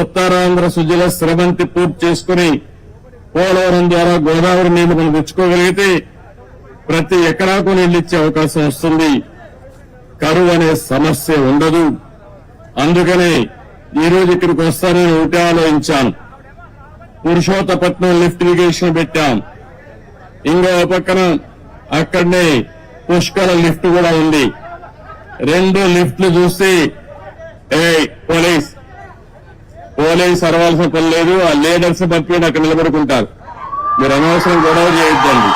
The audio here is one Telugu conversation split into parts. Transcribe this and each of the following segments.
ఉత్తరాంధ్ర సుజల స్రవంతి పూర్తి చేసుకుని పోలవరం ద్వారా గోదావరి నీళ్ళు మనం తెచ్చుకోగలిగితే ప్రతి ఎకరాకు నీళ్ళు ఇచ్చే అవకాశం వస్తుంది. కరువు అనే సమస్య ఉండదు. అందుకనే ఈ రోజు ఇక్కడికి వస్తానని ఒకటే ఆలోచించాను. పురుషోత్తపట్నం లిఫ్ట్ ఇరిగేషన్ పెట్టాం. ఇంకో పక్కన అక్కడనే పుష్కల లిఫ్ట్ కూడా ఉంది. రెండు లిఫ్ట్లు చూసి ఏ పోలీస్ పోలీస్ అరవాల్సిన పని లేదు. ఆ లీడర్స్ బట్టి అక్కడ నిలబడుకుంటారు. మీరు అనవసరం గొడవ చేయొద్దండి.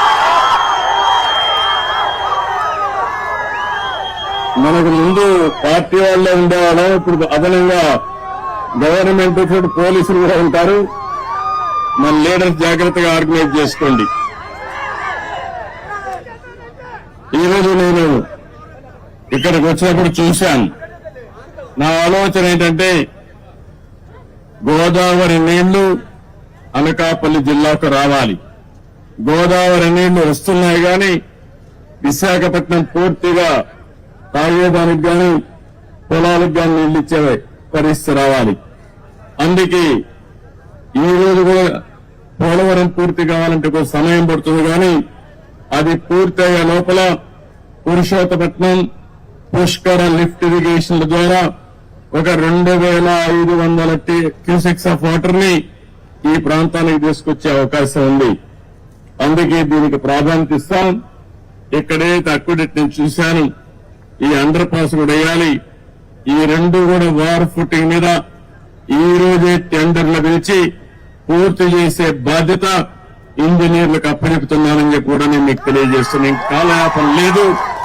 మనకు ముందు పార్టీ వాళ్ళే ఉండేవాళ్ళం. ఇప్పుడు అదనంగా గవర్నమెంట్ ఇప్పుడు పోలీసులు కూడా ఉంటారు. మన లీడర్స్ జాగ్రత్తగా ఆర్గనైజ్ చేసుకోండి. ఈరోజు నేను ఇక్కడికి వచ్చినప్పుడు చూశాను. నా ఆలోచన ఏంటంటే గోదావరి నీళ్ళు అనకాపల్లి జిల్లాకు రావాలి. గోదావరి నీళ్ళు వస్తున్నాయి గాని విశాఖపట్నం పూర్తిగా తాగేదానికి గాని పొలాలకు గాని నీళ్ళు ఇచ్చే పరిస్థితి రావాలి. అందుకే ఈ రోజు కూడా పోలవరం పూర్తి కావాలంటే కొంచెం సమయం పడుతుంది కానీ అది పూర్తయ్యే లోపల పురుషోత్తపట్నం పుష్కర లిఫ్ట్ ఇరిగేషన్ల ద్వారా ఒక రెండు వేల ఐదు వందల క్యూసెక్స్ ఆఫ్ వాటర్ని ఈ ప్రాంతానికి తీసుకొచ్చే అవకాశం ఉంది. అందుకే దీనికి ప్రాధాన్యత ఇస్తాం. ఇక్కడే తక్కువ నేను చూశాను. ఈ అండర్ పాస్ కూడా వేయాలి. ఈ రెండు కూడా వార్ ఫుటింగ్ మీద ఈ రోజే టెండర్లు పిలిచి పూర్తి చేసే బాధ్యత ఇంజనీర్లకు అప్పచెపుతున్నానని చెప్పి కూడా నేను మీకు తెలియజేస్తున్నాను. కాలయాపం లేదు.